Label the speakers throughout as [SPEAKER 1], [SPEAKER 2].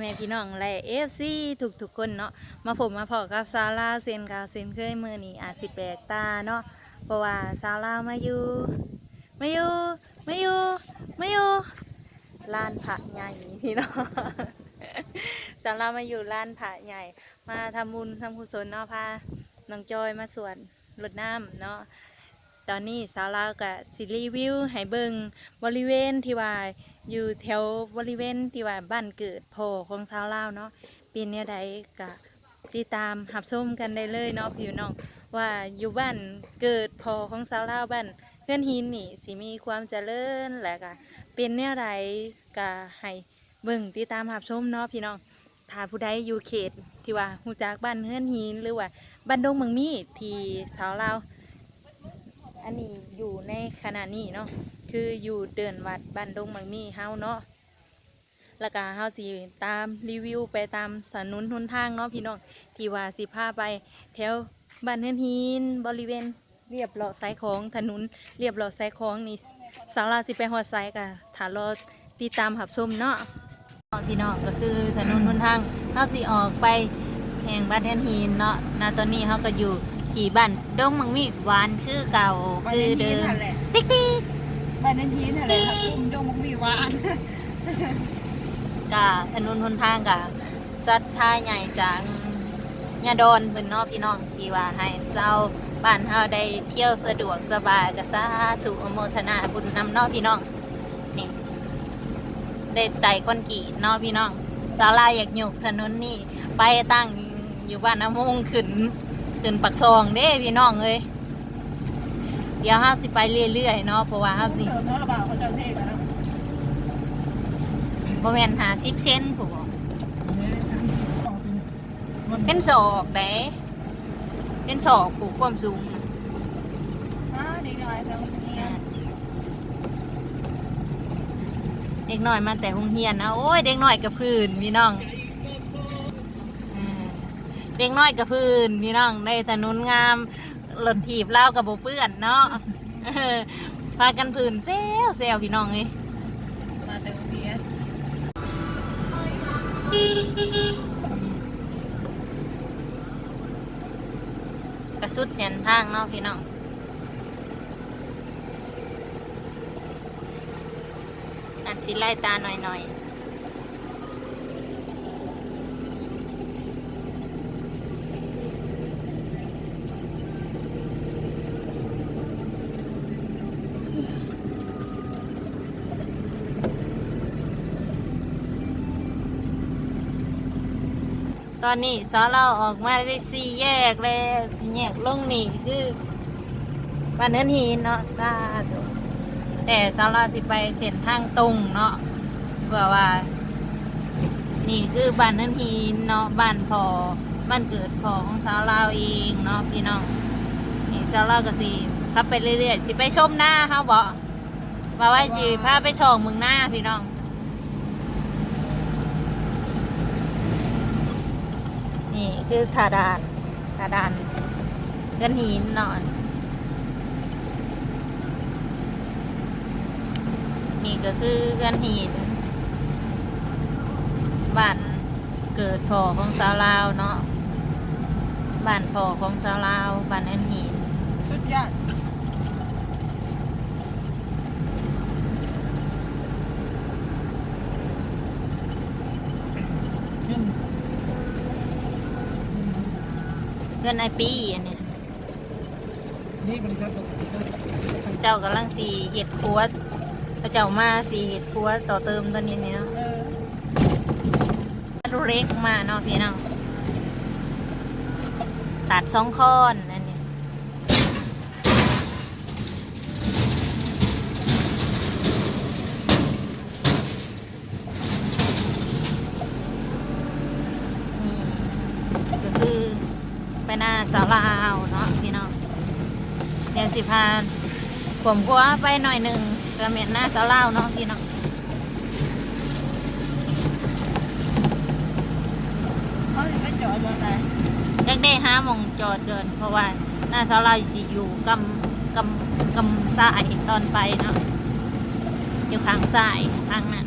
[SPEAKER 1] แม่พี่น้องและเอฟซีทุกทุกคนเนาะมาผมมาพอกับซาร่าเซนกาวเซนเคยมือนี้อาจสิแปลกตาเนาะเพราะว่าซาร่ามาอยู่มาอยู่มาอยู่มาอยู่ลานผะใหญ่พี่น้องซาร่ามาอยู่ลานผะใหญ่ มาทำบุญทำกุศลเนาะพาน้องจอยมาสวนรดน้ำเนาะ ตอนนี้สาวลาวกับสิรีวิวให้เบิงบริเวณที่ว่าอยู่แถวบริเวณที่ว่าบ้านเกิดพ่อของสาวลาวเนาะปีนี้ใดก็ติดตามหับชมกันได้เลยเนาะพี่น้องว่าอยู่บ้านเกิดพอของสาวลาวบ้านเพื่อนหินนี่สิมีความเจริญและก็เป็นแนวใดก็ให้เบิ่งติดตามหับชมเนาะพี่น้องถ้าผู้ใดอยู่เขตที่ว่าหูจากบ้านเฮือนหินหรือว่าบ้านดงเมืองมีที่สาวลาว นนี้อยู่ในขณะนี้เนาะคืออยู่เดินวัดบ้านดงมืองมีเฮาเนาะแล้วก็เฮาสิตามรีวิวไปตามสนุนหนทางเนาะพี่น้องที่ว่าสิพาไปแถวบ้านเฮือนหินบริเวณเรียบเลาะสายของถนนเรียบเลาะสายของนี่สาวลาสิไปฮอดไซกะถารอติดตามหับชมเนาะพี่น้องก็คือถนนหนทางเฮาสิออกไปแห่งบ้านแทนหินเนาะณตอนนี้เฮาก็อยู่ ที่บ้านดงมังมีหวานคือเก่าคือเดิม
[SPEAKER 2] บ้านนั้นทีนั่นแหละ
[SPEAKER 1] ติ๊กติ๊ก
[SPEAKER 2] บ้านนั้นทีนั่นแหละครับอุ้มดงมุกมีหวาน
[SPEAKER 1] กะถนนหนทางกะสัดท่าใหญ่จากยาดอนเพิ่นเนาะพี่น้องที่ว่าให้เศร้าบ้านเฮาได้เที่ยวสะดวกสบายก็สาธุอนุโมทนาบุญนำเนาะพี่น้องนี่ได้ไต่คอนกรีตเนาะพี่น้องศาลาอยากหยกถนนนี่ไปตั้งอยู่บ้านน้ำมงขึ้น ขึ้นปักซองเด้พี่น้องเอ้ยเดี๋ยวเฮาสิไปเรื่อยๆเนาะเพราะว่าเฮาสิ
[SPEAKER 2] เสริมเนาะระบาดเขาเจ้าเทศกันเนาะ
[SPEAKER 1] บ่แม่น50เซนผู้บอกเป็นศอกเด้เป็นศอกผูกความสูงนะ
[SPEAKER 2] อ่าดีหน่อยทางนี้
[SPEAKER 1] เด็กน้อยมาแต่หงเฮียนนะโอ้ยเด็กน้อยกับพื้นพี่น้องเออ เด็กน้อยกับพื้นพี่น้องในถนนงามหล่นถีบเล่ากับโบเปื้อนเนาะพากันพื้นเซลเซลพี่น้องเอ้ย
[SPEAKER 2] มาแต่โรงเรีย
[SPEAKER 1] กระสุดเห็นทางเนาะพี่น้องอันสิไล่ตาหน่อยๆ ตอนนี้สาวเราออกมาได้สี่แยกแล้วสี่แยกลงนี่คือบ้านเนินหินเนาะตาแต่สาวเราสิไปเส้นทางตรงเนาะเพื่อว่า นี่คือบ้านเนินหินเนาะบ้านพอบ้านเกิดพอของสาวเราเองเนาะพี่น้องนี่สาวเราก็สิขับไปเรื่อยๆสิไปชมหน้าเขาบอกว่าไว้สิพาไปชมเมืองหน้าพี่น้อง นี่ คือถาดานถาดานเงินหินนอน นี่ก็คือเงินหินบ้านเกิดพ่อของสาวลาวเนาะบ้านพ่อของสาวลาวบ้านเงินหิน
[SPEAKER 2] ชุดยอด
[SPEAKER 1] เงินไอปีอันนี้
[SPEAKER 3] นี่บริษัทประสาน
[SPEAKER 1] เจ้ากำลังสีเห็ดครัวพระเจ้ามาสีเห็ดครัวต่อเติมตอนนี้เนี่ยเนาะ
[SPEAKER 2] เออ
[SPEAKER 1] เล็กมาเนาะพี่น้องตัดสองค้อนก็คือไปหน้า สาวลาวเนาะพี่น้องเดี๋ยวสิพาผมกัวไปหน่อยหนึ่งก็เมียนหน้าสาวลาวเนาะพี่น้อง
[SPEAKER 2] เขาจะไปจอดบนไหน
[SPEAKER 1] อยากได้ห้าโมงจอดเกิน เพราะว่าหน้าเสาเราสิอยู่กำกำกำซ้ายตอนไปเนาะอยู่ข้างซ้ายข้างนั้น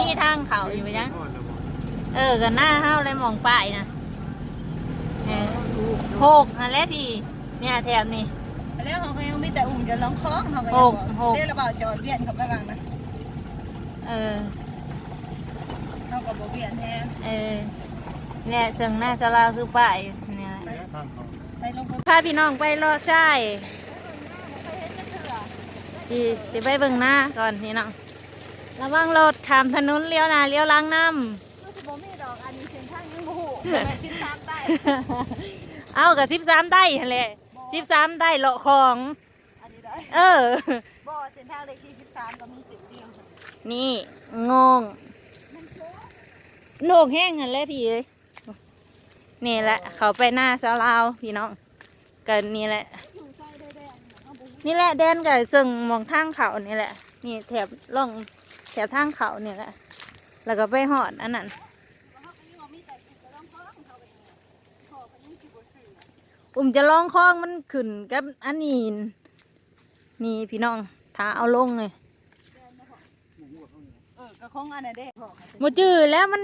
[SPEAKER 1] มีทางเขาอยู่ยัง
[SPEAKER 3] ก่อนแล้วบอก
[SPEAKER 1] เออกันหน้าเฮาเลยมองป้ายนะเออหกอันแรกพี่ เนี่ยแถบนี้
[SPEAKER 2] แล้วเขาก็ยังมีแต่อุ่มจะร้องคล้องเขาก็ยัง
[SPEAKER 1] หก
[SPEAKER 2] บอก
[SPEAKER 1] หก
[SPEAKER 2] เรียกระเบาจอดเวียนเขาไปบ้างนะ
[SPEAKER 1] เออ
[SPEAKER 2] เขาก็บอกเวียนแท้
[SPEAKER 1] เออเนี่ยเชิงหน้าจะลาคือป้ายเนี่ยแหละ
[SPEAKER 3] ระยะทางเขา
[SPEAKER 2] ไปลงไป
[SPEAKER 1] พาพี่น้องไปรอใช่พี่สิไปเบิ่งหน้าก่อนพี่น้อง ระวังรถข้ามถนนเลี้ยวหน้าเลี้ยวหลังน้
[SPEAKER 2] คือสิบ่มีดอกอันนี้เส้นทางยังบ่ฮู้แม่นสินทางได้ำ
[SPEAKER 1] เอากับสิบสามได้หั่นแหละสิบสามได้เลาะของ
[SPEAKER 2] อันนี้ได้
[SPEAKER 1] เออ
[SPEAKER 2] บ่เส้นทางเลขที่13ก็มีสิทธิ์เดียว
[SPEAKER 1] นี่งงโหนกแห้งหันแหล้วพี่เอ้ยนี่แหละ เขาไปหน้าสาวลาวพี่น้องกันนี่แหละ
[SPEAKER 2] อยู่ใต้ได้แดงเขาบ่ฮู้
[SPEAKER 1] นี่แหละแดนกับซึ่งมองทางเขานี่แหละ นี่แถบล่อง แถบทางเขานี่แหละ แล้วก็ไปหอดอันนั้น
[SPEAKER 2] เขาก็ยังบ่มีแต่จะร้องคล้องเขาก็ยังขอก็ยังสิบ่ซื้อ
[SPEAKER 1] อุ่มจะลองคล้องมันขึ้นกับอันนี้นี่พี่น้องถ้าเอาลงเลย
[SPEAKER 2] เออก็ของอันนั้นเด้พ่อ
[SPEAKER 1] หมจื้อแล้วมัน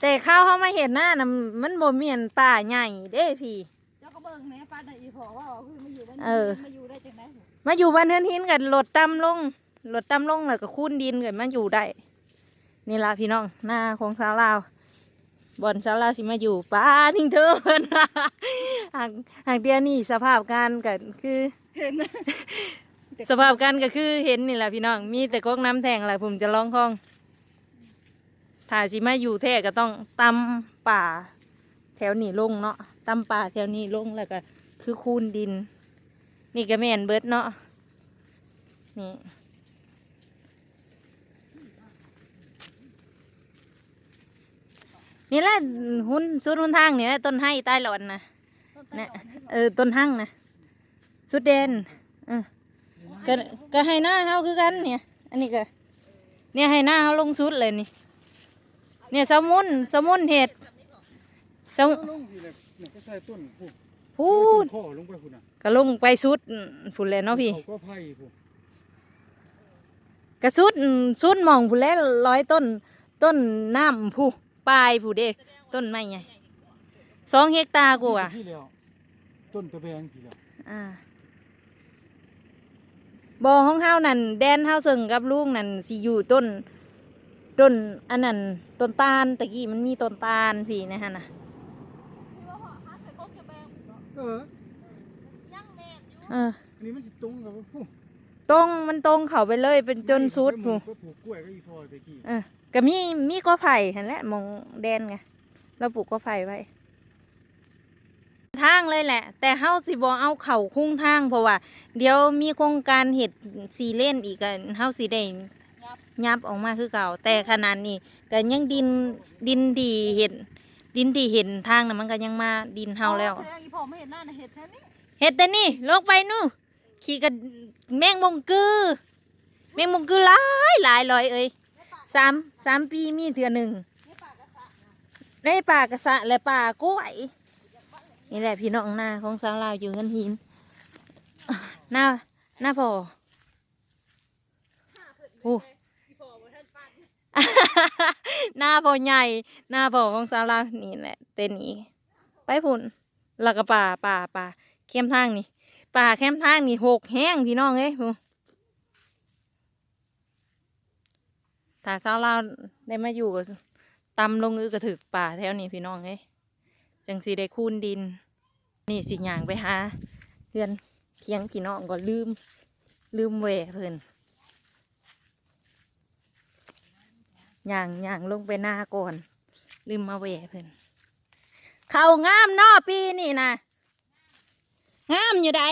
[SPEAKER 1] แต่ข้าวเขามาเห็นหน้านะมันบ่เมียนป่าใหญ่เด้พี่
[SPEAKER 2] เจ้าก็เบิ่งแหน่ป้าได้อีพ่อว่าคือมาอยู่บ้าน
[SPEAKER 1] เออ
[SPEAKER 2] มาอยู่ได้จังได๋
[SPEAKER 1] มาอยู่บ้านเฮือนหินกันลดต่ำลง ลดต่ำลงแล้วก็คูนดินกันมาอยู่ได้นี่ละพี่น้องหน้าของสาวลาวบอนสาวลาวสิมาอยู่ป้าทิ้งเธอเพิ่นว่าหากหากเดียวนี่สภาพการกันคือ
[SPEAKER 2] เห็น
[SPEAKER 1] สภาพการก็คือเห็นนี่แหละพี่น้องมีแต่ก๊อกน้ำแทงแหละผมจะร้องคล้องถ้าสิมาอยู่แท้ก็ต้องตำป่า แถวนี้ลงเนาะตำป่าแถวนี้ลงแล้วก็คือคูนดิน นี่ก็แม่นเบิดเนาะนี่ นี่แหละหุ้นสุดหุ้นทางนี่แหละต้นไห้ใต้หลอนนะเนี่ยเออต้นหั่งนะสุดเด่นเออก็ก็ให้หน้าเฮาคือกันเนี่ย อันนี้ก็เนี่ยให้หน้าเฮาลงสุดเลยนี่ เนี่ยสมุนสมุนเห็ดสมุ
[SPEAKER 3] ลงทีเลยเนี่ยก็ใส่ต้นพูด
[SPEAKER 1] พูด
[SPEAKER 3] ข้อลงไปพูดน่ะ
[SPEAKER 1] ก็ลงไปสุดฝุ่นแหล้วเนาะพี่
[SPEAKER 3] เขาก็ไผ่พูด
[SPEAKER 1] กระสุดสุดหมองผู้นแหล้วร้อยต้น ต้นน้ำผู้ ปลายผู้เด้ต้นไม้ใหญ่สองเฮกตาร์กูอะ
[SPEAKER 3] พี่แล้วต้นตะแบงพี่แล้ว
[SPEAKER 1] อ่าบอห้องเฮานั่นแดนเฮาซึ่งกับลุงนั่นสิอยู่ต้นต้นอันนั้นต้นตาลตะกี้มันมีต้นตาลพี่นะฮะนะ
[SPEAKER 3] เออ
[SPEAKER 1] เออ
[SPEAKER 3] อันนี้มันสิตรงกับพูด
[SPEAKER 1] ตรงมันตรงเข้าไปเลยเป็นจนสุด
[SPEAKER 3] ผู
[SPEAKER 1] ผู้
[SPEAKER 3] ก็ปลูกกล้วยก็อีพอตะกี้
[SPEAKER 1] เออ ก็มีมีกอไผ่เห็นแหละหมองแดนไงเราปลูกกอไผ่ไว้ ทางเลยแหละ แต่เฮาสิบอเอาเข่าคุ้งทางเพราะว่า เดี๋ยวมีโครงการเห็ดสีเล่นอีกกันเฮาสิได้ยับออกมาคือเก่า แต่ขนาดนี้ก็ยังดินดินดีเห็นดินดีเห็นทางน่ะมันก็ยังมาดินเฮาแล้ว
[SPEAKER 2] แสดงอีพ่อไม่เห็นหน้าน่ะเห็ดแท้นี้
[SPEAKER 1] เห็ดแต่นี่ลงไปนู่นขี่กับแมงมงกือ แมงมงกือหลายหลายลอยเอ้ยสาม สามปีมีเถื่อหนึ่ง
[SPEAKER 2] ในป่ากระส่า
[SPEAKER 1] กระสะและป่ากล้วยนี่แหละพี่น้องหน้าของสาวลาวอยู่กันหินหน้าหน้าพอโอ้
[SPEAKER 2] อีพ่อบ่ทันปาน
[SPEAKER 1] หน้าพอใหญ่หน้าพอของสาวลาวนี่แหละเต้นนี้ไปพุ่นแล้วก็ป่าป่าป่าเข้มทางนี่ป่าเข้มทางนี่หกแห้งพี่น้องเอ้ย ถ้าสาวลาวได้มาอยู่ก็ตำลงอือกระถึกป่าแถวนี้พี่น้องเอ้ยจังสีได้คูนดิน นี่สิย่างไปหาเพื่อนเคียงพี่น้องก็ลืม ลืมแหวเพิ่อนหย่างหย่างลงไปหน้าก่อน ลืมมาแหวเพิ่อนเขางามนอปีนี่นะงามอยู่ได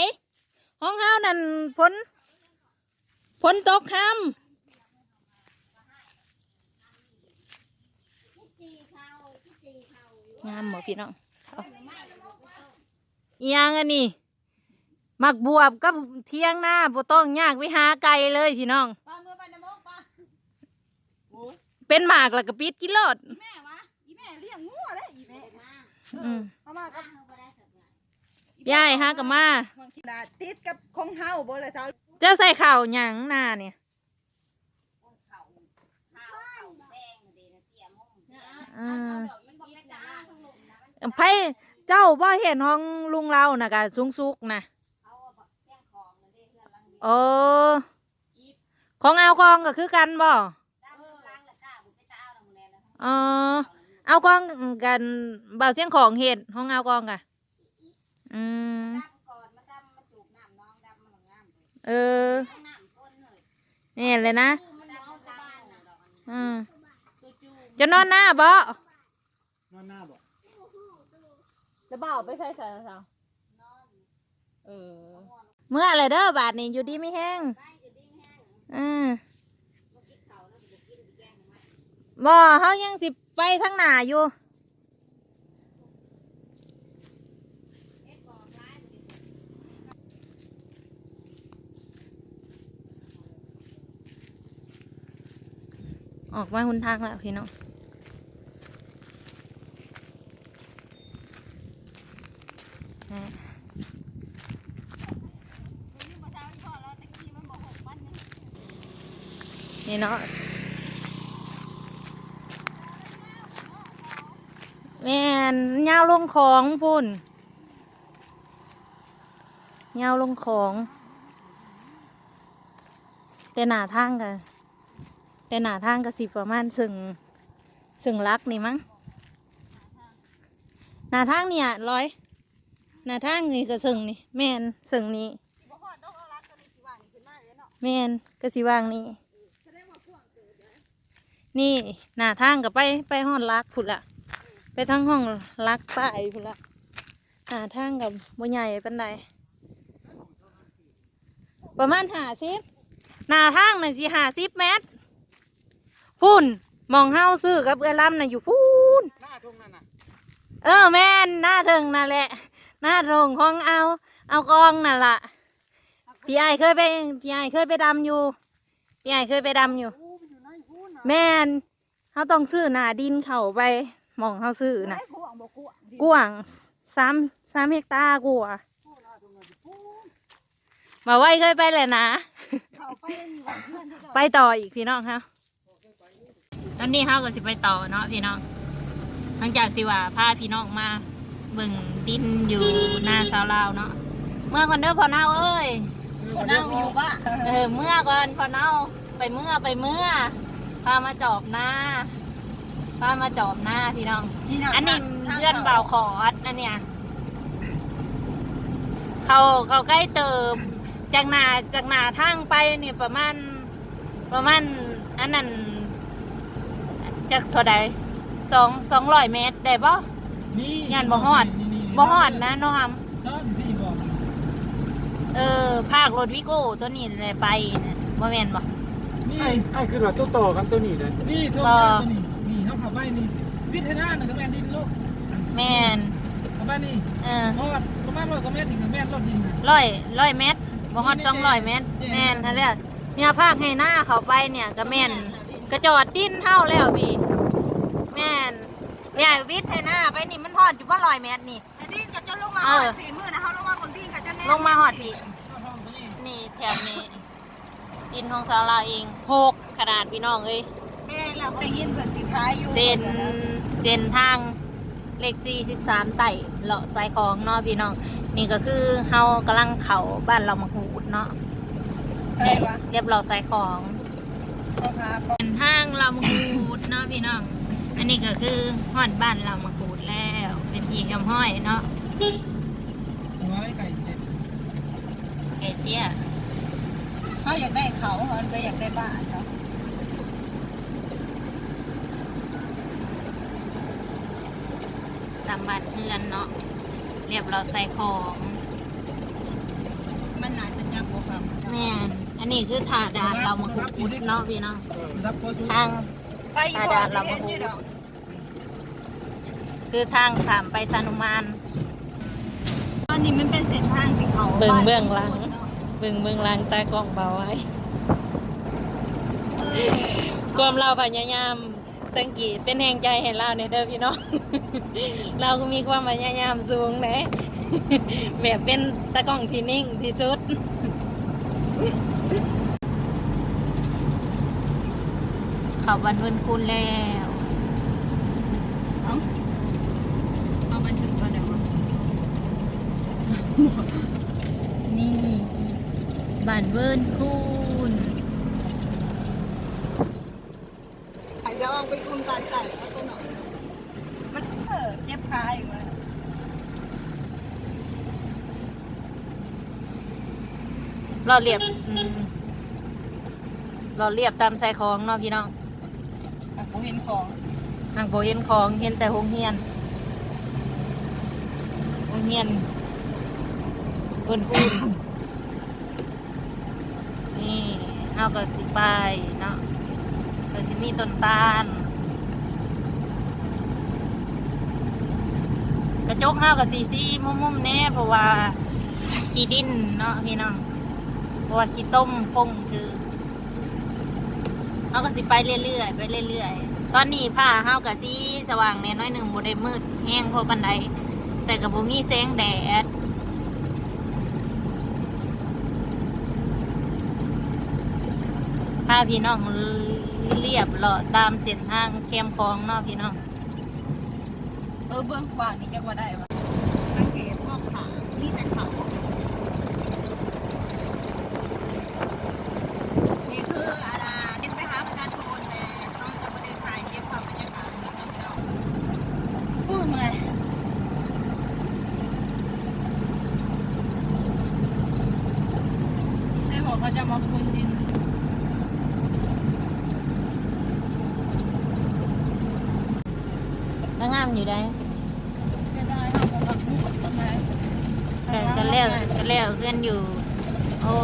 [SPEAKER 1] ห้องเฮานั่นพ้นพ้นตกคำ งามหมอพี่น้องเขาอีหยังอันนี้หมักบวบกับเที่ยงหน้าบ่ต้องยากไปหาไก่เลยพี่น้อง
[SPEAKER 2] ปลาเมื่อบ้านน้ำมกปลาโอ้ย
[SPEAKER 1] เป็นหมากแล้วก็ปิดกินโลด
[SPEAKER 2] อีแม่วะอีแม่เลี้ยงงัวเลยอีแม่
[SPEAKER 1] อืม
[SPEAKER 2] เอามากับ
[SPEAKER 1] ยายฮะกับมา
[SPEAKER 2] บางทีน่ะติดกับของเฮาบ่เลยสาว
[SPEAKER 1] เจ้าใส่ข่าวหยังหน้าเนี่ยอืม
[SPEAKER 2] มันบ่แม่นตาทั้งหลุมนะมัน
[SPEAKER 1] ไผเจ้าบ่เห็นห้องลุงเราน่ะกะสูงสุกนะ
[SPEAKER 2] เอองนั่นเด้เฮือนหลังเดียว
[SPEAKER 1] โอ้ของเอากองก็คือกันบ่
[SPEAKER 2] เออ
[SPEAKER 1] เอากองกันเบาเสียงของเห็ดห้องเอากองกะอืม
[SPEAKER 2] ดำก่อนมันดำมันจูบเอ
[SPEAKER 1] อ
[SPEAKER 2] น้ำก้นเลย
[SPEAKER 1] นี่เลยนะ
[SPEAKER 2] อื
[SPEAKER 1] ม
[SPEAKER 2] ตัวจูบ
[SPEAKER 1] จะนอนหน้าบ่
[SPEAKER 3] นอนหน้าบ่
[SPEAKER 1] จะเบาไปใส่ใส่เสาน
[SPEAKER 2] อน
[SPEAKER 1] เออ เมื่ออะไรเด้อบาทนี่อยู่ดีไม่แห้งอืม
[SPEAKER 2] บ่าวแล้วก็กินอีกแกงหน่อไม้
[SPEAKER 1] บ่เฮายังสิไปทางหน้าอยู่
[SPEAKER 2] อ
[SPEAKER 1] ออกมาหุนทางแล้วพี่น้อง นี่
[SPEAKER 2] เช้าะกี้มันบ่หกวันนึง
[SPEAKER 1] นี่เนาะแม่นยวลงของพุ่นยาวลงของ แต่หน้าทางกันแต่หน้าทางก็สิประมาณสึงสึงลักนี่มั้งหน้าทางเนี่ยร้อย หน้าทางนี่ก็สึงนี่แม่นสึงนี่
[SPEAKER 2] บ่ฮอดต้องเอารักตัวนี้สิว่างนี่ขึ้นมาเลยเนาะ
[SPEAKER 1] แม่นก็สิวางนี่
[SPEAKER 2] แสดงว่าพ่วงเกิดเด้อ
[SPEAKER 1] นี่หน้าทางก็ไปไปห้องลักพุ่นละไปทั้งห้องลักป้ายพุ่นละหน้าทางกับบ่ใหญ่ปานใดประมาณห้าสิบหน้าทางน่ะสิห้าสิบเมตรพุ่นมองเฮาซื้อกับเอื้อลำน่ะอยู่พุ่น
[SPEAKER 3] หน้าทุ่งนั่นน่ะ
[SPEAKER 1] เออแม่นหน้าเทิงนั่นแหละ หน้าเทิงห้องเอา เอากองนั่นล่ะพี่ไอายเคยไปพี่ไอายเคยไปดำอยู่พี่ไอายเคยไปดำอยู่
[SPEAKER 3] โอ้มันอยู่ในพูนน่ะ
[SPEAKER 1] แม่นเขาต้องซื้อหนาดินเข้าไปหมองเขาซื้อนะ
[SPEAKER 2] ไอ้พ่วงบ่กวงดิ
[SPEAKER 1] กว้างสามสามเฮกตาร์กว่า
[SPEAKER 3] โอ้หน้าทุ่งนั่นสิพูน
[SPEAKER 1] มาไว้เคยไปเลยนะ
[SPEAKER 2] เขาไปนี่ว่าเพื่อนเขา
[SPEAKER 1] ไปต่ออีกพี่น้องครับตอนนี้เขาก็สิไปต่อเนาะพี่น้อง หลังจากที่ว่าพาพี่น้องมา เบิ่งดินอยู่หน้าสาวลาวเนาะเมื่อก่อนเด้อพ่อเน่าเอ้ย
[SPEAKER 2] คนนั่งอยู่บ้าน
[SPEAKER 1] เออเมื่อก่อนพ่อเน่าไปเมื่อไปเมื่อพามาจอบหน้าพามาจอบหน้าพี่น้อง อันนี้เพื่อนเบาขอดอันเนี้ยเขาเขาใกล้เติมจากหนาจากหนาทางไปเนี่ยประมาณประมาณอันนั้นจากเท่าใดสองสองร้อยเมตรได้ปะ
[SPEAKER 3] นี่
[SPEAKER 1] ย่านบ่ฮอดบ่ฮอดนะน้องอำ
[SPEAKER 3] นอนสิบอก
[SPEAKER 1] เออ ภาครถวิโก้ตัวนี้เลยไปนะบ่แม่นบ่
[SPEAKER 3] นี่ไอ้ไอ้คือว่าตัวต่อกันตัวนี้เลย
[SPEAKER 4] นี่โทร
[SPEAKER 1] บ่
[SPEAKER 4] มาตัวนี้นี่เขาขับไปนี่วิทยาหนึ่งก็แม่นดินโลก
[SPEAKER 1] แม่น
[SPEAKER 4] ขับไปนี่
[SPEAKER 1] เออ
[SPEAKER 4] ฮอดก็มาร้อยก็แม่นนี่ก็แม่นรถดินน่ะ
[SPEAKER 1] ร้อยร้อยเมตรบ่ฮอดสองร้อยเมตรแม่นนั่นแหละเนี่ยภาคให้หน้าเขาไปเนี่ยก็แม่นกระจอดดิ้นเท่าแล้วพี่แม่น เนี่ยวิทย์ให้หน้าไปนี่มันฮอดอยู่ว่าร้อยเมตรนี่
[SPEAKER 2] แต่ดินก็จะลงมา
[SPEAKER 1] เอ
[SPEAKER 2] หอ
[SPEAKER 1] อ
[SPEAKER 2] ดผีมือนะเขาลงมาบนดินก็จะแน่
[SPEAKER 1] ลงมาฮอดพี่
[SPEAKER 4] เข้าห้องตัวนี้
[SPEAKER 1] นี่แถวนี้ดินของสาวเราวเองหกขนาดพี่น้องเอ้ย
[SPEAKER 2] แม่เราไปยินเพิ่นสิขายอยู่
[SPEAKER 1] เส้นเส้นทางเลข43ไต่เลาะสายของเนาะพี่น้อง นี่ก็คือเฮากำลังเข้าบ้านเรามาหูดเนาะ
[SPEAKER 2] ใช่ปะ
[SPEAKER 1] เรียบร้อยสายของ
[SPEAKER 2] พ่อค้า
[SPEAKER 1] เป็นทางเรามาหูดเนาะพี่น้อง อันนี้ก็คือฮอดบ้านเรามาหูดแล้ว เป็นที่กำห้อยเนาะ
[SPEAKER 4] หัวไอ้ไก่เด็ด
[SPEAKER 1] ไอเตี้ย
[SPEAKER 2] เขาอยากได้เขาเขาไปอยากได้บ้านเขา
[SPEAKER 1] ตามบ้านเพื่อนเนาะเรียบร้อยใส่ของ
[SPEAKER 2] มันน่าจะจักบ่ครับ
[SPEAKER 1] แม่นอันนี้คือถาดาดเรามาหูดเนาะพี่น้อง
[SPEAKER 4] รับโพสต์
[SPEAKER 1] ทาง
[SPEAKER 2] ไปอยู่บ่สิเห็นอยู่ดอก
[SPEAKER 1] คือทางถามไปสานุมาน
[SPEAKER 2] ตอนนี้มันเป็นเส้นทางที่เขา
[SPEAKER 1] เบิ่ง
[SPEAKER 2] บ้าน
[SPEAKER 1] เบื้องหลัง เบิ่งเบิ่งลางตากล้องเบาไว้ ความเราพยายามสังเกตเป็นแห่งใจให้เราเนี่ยเด้อพี่น้อง เราก็มีความพยายามสูงนะแบบเป็นตากล้องที่นิ่งที่สุด เขาวันวันคุณแล้วเอามาไปถึงตอน
[SPEAKER 2] ไหนวะ
[SPEAKER 1] นี่บันเวิร์นคุณ
[SPEAKER 2] ไอ้เดี๋ยวเอาไปคุณการใส่แล้วก็หน่อยมันเออเจ็บคาอีกแล้ว
[SPEAKER 1] เราเรียบเราเรียบตามใส่ของเนาะพี่น้อง
[SPEAKER 2] เห็นของ
[SPEAKER 1] ทางโบเห็นของเห็นแต่หงเฮียนหงเฮียนเวิร์นคูนนี่เอาก็สิไปเนาะก็สิมีต้นตาลกระจกห้ากับสีซีมุมๆแน่เพราะว่าขี้ดินเนาะพี่น้องเพราะว่าขี้ต้มพงคือเอาก็สิไปเรื่อยๆไปเรื่อยๆ ตอนนี้ผ้าเฮากับสีสว่างแน่น้อยหนึ่งบ่ได้มืดแห้งเพราะบันไดแต่กับบ่มีแสงแดดพาพี่น้องเรียบเลาะตามเส้นทางแคมคลองเนาะพี่น้อง
[SPEAKER 2] เออเบื้องขวานี่จะว่าได้ปะสังเกตรอบขามีแต่เขานี่คืออะไรเห็นไปหาประธานโทนแต่น้องจะมาเดินถ่ายเก็บภาพบรรยากาศกับน้องๆพูดเมื่อยให้บอกเขาจะมาคุนดิน
[SPEAKER 1] ก็งามอยู่ได้
[SPEAKER 2] ไม่ได้เขาบอกว่าพูดต้นไม้
[SPEAKER 1] แต่ก็แล้ว ก็แล้วเพื่อนอยู่ โอ้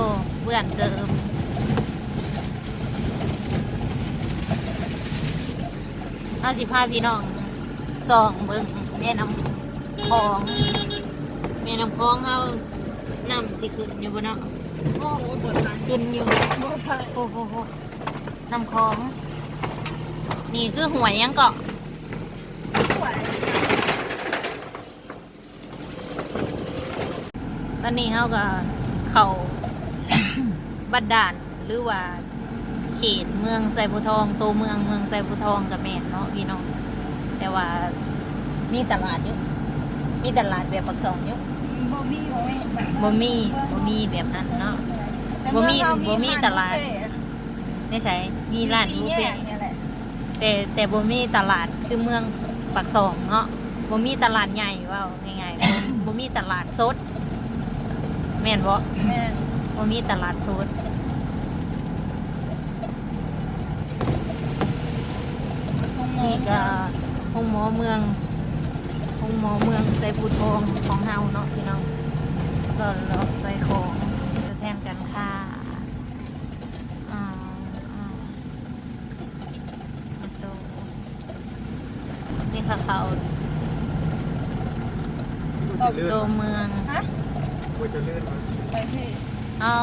[SPEAKER 1] เพื่อนเดิมห้าสิบห้าพี่น้องสองเบิงแม่น้ำคลองแม่น้ำคลองเขาน้ำสิขึ้นอยู่บนเนาะ
[SPEAKER 2] โอ้โหปวดหลัง
[SPEAKER 1] ขึ้นอยู่โอ้โหน้ำคลอง นี่คือหวยยังเกาะ
[SPEAKER 2] ปวด
[SPEAKER 1] อนนี้เขาก็เข้าบัดดาลหรือว่าเขตเมืองไซบูทองตัวเมืองเมืองไซบูทองกับแม่นเนาะพี่น้อง แต่ว่ามีตลาดอยู่มีตลาดแบบปักซองอยู่
[SPEAKER 2] บ่มีบ่มี
[SPEAKER 1] บ่มีบ่มีแบบนั้นเนาะบ่มีบ่มีตลาดไม่ใช่มีร้านบุฟเฟ่ต์
[SPEAKER 2] เนี่ยแหละ
[SPEAKER 1] แต่แต่บ่มีตลาดคือเมืองปักซองเนาะบ่มีตลาดใหญ่เว่าง่ายๆบ่บ่มีตลาดสดแม่นบ่
[SPEAKER 2] แม่
[SPEAKER 1] บ่มีตลาดสดนี่ก็ห้องหมอเมืองห้องหมอเมืองไซบูทองของเฮาเนาะพี่น้องเราเราใส่ของจะแทนกันค่าอ่าอ่าประตูนี่ค่ะเขา
[SPEAKER 3] บ่จะเลื่อน
[SPEAKER 1] ตัวเมือง
[SPEAKER 2] ฮะ
[SPEAKER 3] บ่จะเลื่อนมา
[SPEAKER 2] ไปที่
[SPEAKER 1] เอา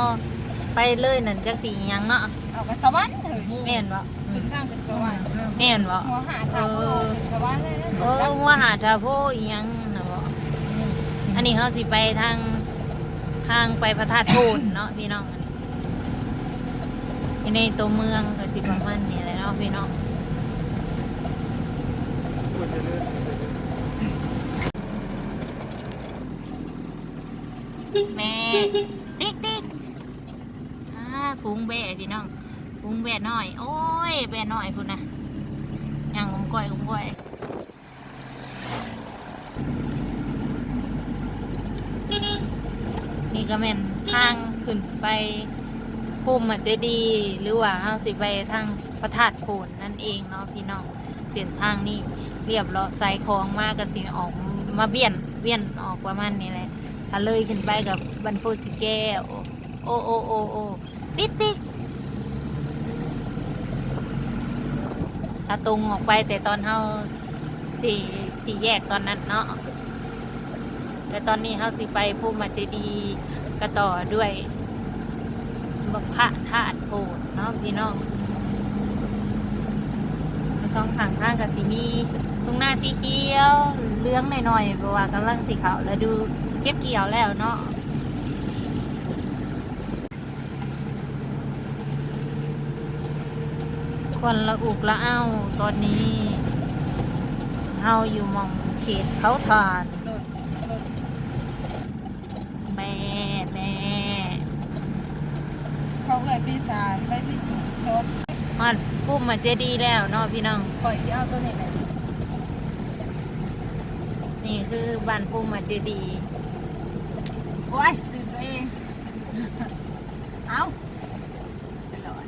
[SPEAKER 1] ไปเลยนั่นจักสีหยังเนาะ
[SPEAKER 2] เอาไปสวรรค์เถอะ
[SPEAKER 1] แม่นบ่อื
[SPEAKER 2] ขึ้
[SPEAKER 1] ม
[SPEAKER 2] นข้างเป็นสวรรค์
[SPEAKER 1] แม่นบ่
[SPEAKER 2] หัวหาทางโลกเป็นสวรรค์เลยนะ
[SPEAKER 1] เออหัวหาทาโพอีหยังนะบ่อันนี้เขาสิไปทางทางไปพระธาตุโพนเนาะพี่น้องอันนี้ในตัวเมืองก็สิประมาณนี้แหละเนาะพี่น้อง
[SPEAKER 3] บ่จะเลื่อน
[SPEAKER 1] แม่ติ๊กติ๊กอ่าพุงแบะพี่น้องพุงแบะน้อย โอ้ยแบะน้อยพุ่นะย่างอมก้อยอมก้อยนี่ก็แม่นทางขึ้นไปภูมิเจดีหรือว่าเฮาสิไปทางพระธาตุโพนนั่นเองเนาะพี่น้องเส้นทางนี้เรียบเลาะสายคลองมากก็สิออกมาเบี้ยนเบี้ยนออกประมาณนี้แหละ ถ้าเลยขึ้นไปกับบรรพุสิแก้วโอโอโอโอติ๊กติ๊กถ้าตรงออกไปแต่ตอนเฮาสี่สี่แยกตอนนั้นเนาะแต่ตอนนี้เฮาสิไปภูมิเจดีย์ก็ต่อด้วยบพระธาตุโพนเนาะพี่น้องช่องทางทางกับสีมีตรงหน้าสีเขียวเลื้องหน่อยๆเพราะว่ากำลังสีขาวแล้วดู เก็บเกี่ยวแล้วเนาะคนละอุกละอ้าวตอนนี้เฮาอยู่มองเขตเขาทาน
[SPEAKER 2] แม่แม่เขาเกิดปีศาจไม่พิสูจน์ชม
[SPEAKER 1] มันปุ่มมาเจดีแล้วเนาะพี่น้อง
[SPEAKER 2] ปล่อยที่เอาตัวนี้เลย
[SPEAKER 1] นี่คือบ้านพุ่มมาเจดีย์
[SPEAKER 2] โอ้ยตื่นตัวเอง เอาตลอด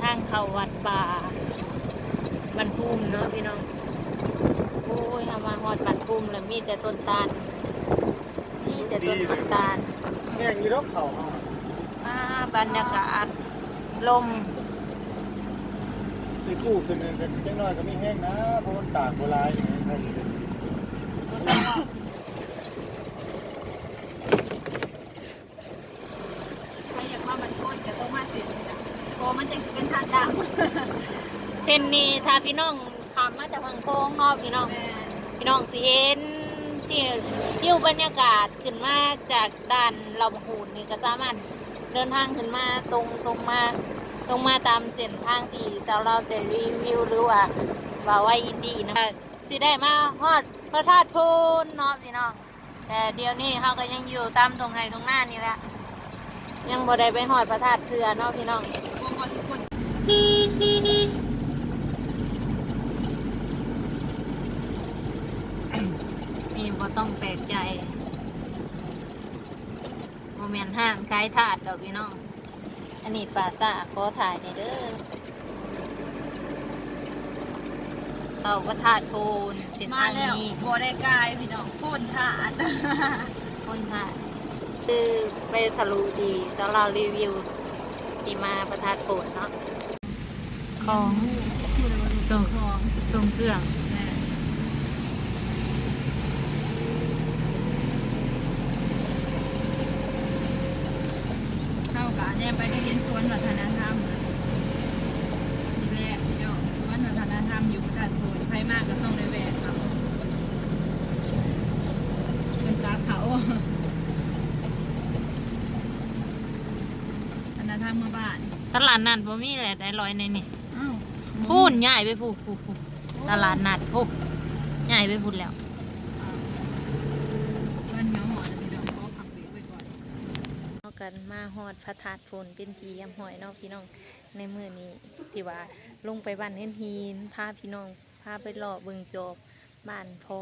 [SPEAKER 1] ทางเข้าวัดป่าบ้านพุ่มเนาะพี่น้องโอ้ยเอามาฮอดบ้านพุ่มแล้วมีแต่ต้นตาลมีแต่ต้นผักตาล
[SPEAKER 3] แห้งอยู่รอบเขาเอา
[SPEAKER 1] อ่าบรรยากาศลม
[SPEAKER 3] ไปกู้ขึ้นกันจังน้อยก็มีแห้งนะเพราะมันตากโบราณอย่างนี้ครับ
[SPEAKER 2] ใครอยากมามันโคตรจะต้องมาเสียนี่นะโอ้มันจังสิเป็นทางดำ
[SPEAKER 1] เส้นนี้ถ้าพี่น้องขามมาจากพังโค้งเนาะพี่น้อง
[SPEAKER 2] แม่
[SPEAKER 1] พี่น้องสิเห็นที่ทิวบรรยากาศขึ้นมาจากด้านลำหูนนี่ก็สามารถเดินทางขึ้นมาตรงตรงมา ตรงมาตามเส้นทางที่ชาวเราได้รีวิวหรือว่าว่าไว้อินดีนะสิได้มาฮอดพระธาตุพูนเนาะพี่น้องแต่เดี๋ยวนี้เขาก็ยังอยู่ตามตรงไห้ตรงหน้านี่แหละยังบ่ได้ไปฮอดพระธาตุเทือเนาะพี่น้อง
[SPEAKER 2] นี่
[SPEAKER 1] บ่ต้องแปลกใจโมเมนห้างขายถาดดอกพี่น้อง อันนี้ปลาซ่าขอถ่ายในอยเด้อเอาวัฒาโทนเส้น
[SPEAKER 2] มา
[SPEAKER 1] ทาง
[SPEAKER 2] แล้ว
[SPEAKER 1] นี้
[SPEAKER 2] บัวได้กายพี่น้องพ่นทาน
[SPEAKER 1] คนถ่ายคือไปทะลุดีสำหรับรีวิวที่มาประทาโขนเนาะของส่ง
[SPEAKER 2] ของ
[SPEAKER 1] ส่งเครื่อง
[SPEAKER 2] แม่เข้ากันเนี่ยไปก็เรียนสวนวัฒนธรรมนะทีแรกเจ้าสวนวัฒนธรรมอยู่ประทัดโผนใครมากก็ต้องได้แวะเขาเป็นตาเขาวัฒนธรรมเมื่อบ้าน
[SPEAKER 1] ตลาดนัดบ่มีแหละได้ร้อยในนี่
[SPEAKER 2] อ้าว
[SPEAKER 1] พูนใหญ่ไปพูพูพูตลาดนัดพูใหญ่ไปพูดแล้ว
[SPEAKER 2] เงินเหนียวหอนะพี่น้องเขาขับเบรกไว้ก่อน
[SPEAKER 1] เอา กันมาฮอดพระธาตุโพนเป็นทียมหอยเนาะพี่น้องในมือนี้ที่ว่าลงไปบ้านเฮนฮีนพาพี่น้องพาไปเลาะเบิงจบบ้านพอ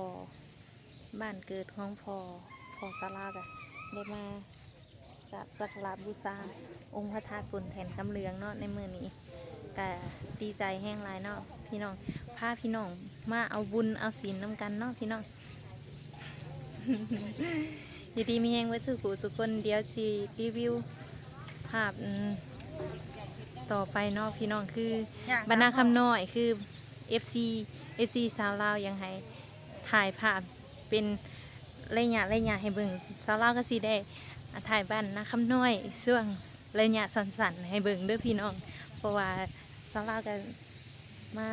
[SPEAKER 1] บ้านเกิดของพอพอสารากันได้มากราบสักการะบูชาองค์พระธาตุปุ่นแทนกำเลืองเนาะในมือนี้ก็ดีใจแห้งลายเนาะพี่น้องพาพี่น้องมาเอาบุญเอาศีลนำกันเนาะพี่น้อง อยู่ดีมีแหงไว้สุขุสุคนเดียวชีรีวิว ภาพอืมต่อไปเนาะพี่น้องคือบรรณาคำน้อยคือ FC FC สาวลาวยังให้ถ่ายภาพเป็นระยะระยะให้เบิ่งสาวลาวก็สิได้อะถ่ายบ้านนาคำน้อยช่วงระยะสั้นๆให้เบิ่งเด้วยพี่น้อง เพราะว่าสาวลาวก็มา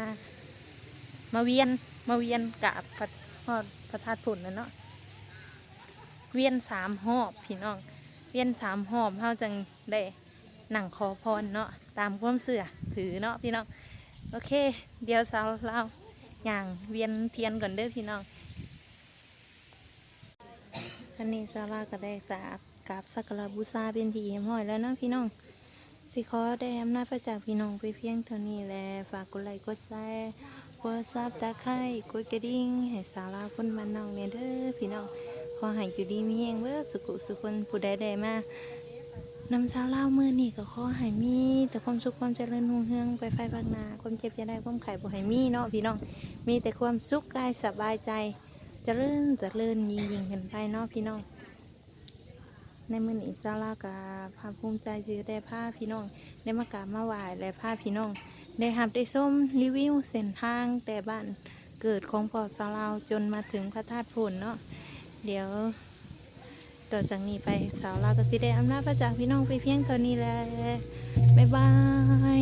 [SPEAKER 1] มาเวียนมาเวียนกับพระฮอดพระธาตุผุนนั่นเนาะ เวียนสามหอบพี่น้อง เวียนสามหอบเฮาจังได้หนังขอพรเนาะตามความเสื่อถือเนาะพี่น้องโอเค เดี๋ยวสาวเราอย่างเวียนเทียนก่อนเด้อพี่น้องอันนี้สาวเราก็ได้สาบกับสักการบูชาเป็นทีเรียบร้อยแล้วเนาะพี่น้องสิขอได้อำนาจพระจากพี่น้องไปเพียงเท่านี้แหละฝากกดไลค์กดแชร์กดซับตะไคร้กดกระดิ่งให้สาวเราคนบ้านน้องเนี่ยเด้อพี่น้อง ขอให้อยู่ดีมีแรงเบิดสุขุสุคนผู้ใดใดมานำชาวเล่าวมือนี่ก็ขอให้มี แต่ความสุขความเจริญรุ่งเรืองไปไฟบางนาความเจ็บจะได้ความไข่บ่ให้มีเนาะพี่น้องมีแต่ความสุขกายสบายใจเจริญเจริญยิ่งยิ่งขึ้นไปเนาะพี่น้องในมือนี้ซาลาวกับภาคภูมิใจที่ได้พาพี่น้องได้มากราบมาไหว้และพาพี่น้องได้หับได้ส้มรีวิวเส้นทางแต่บ้านเกิดของพ่อสาวลาวจนมาถึงพระธาตุพนเนาะ เดี๋ยวต่อจากนี้ไปสาวลาวก็สิได้อำนาจประจากพี่น้องไปเพียงตัวนี้แหละบ๊ายบาย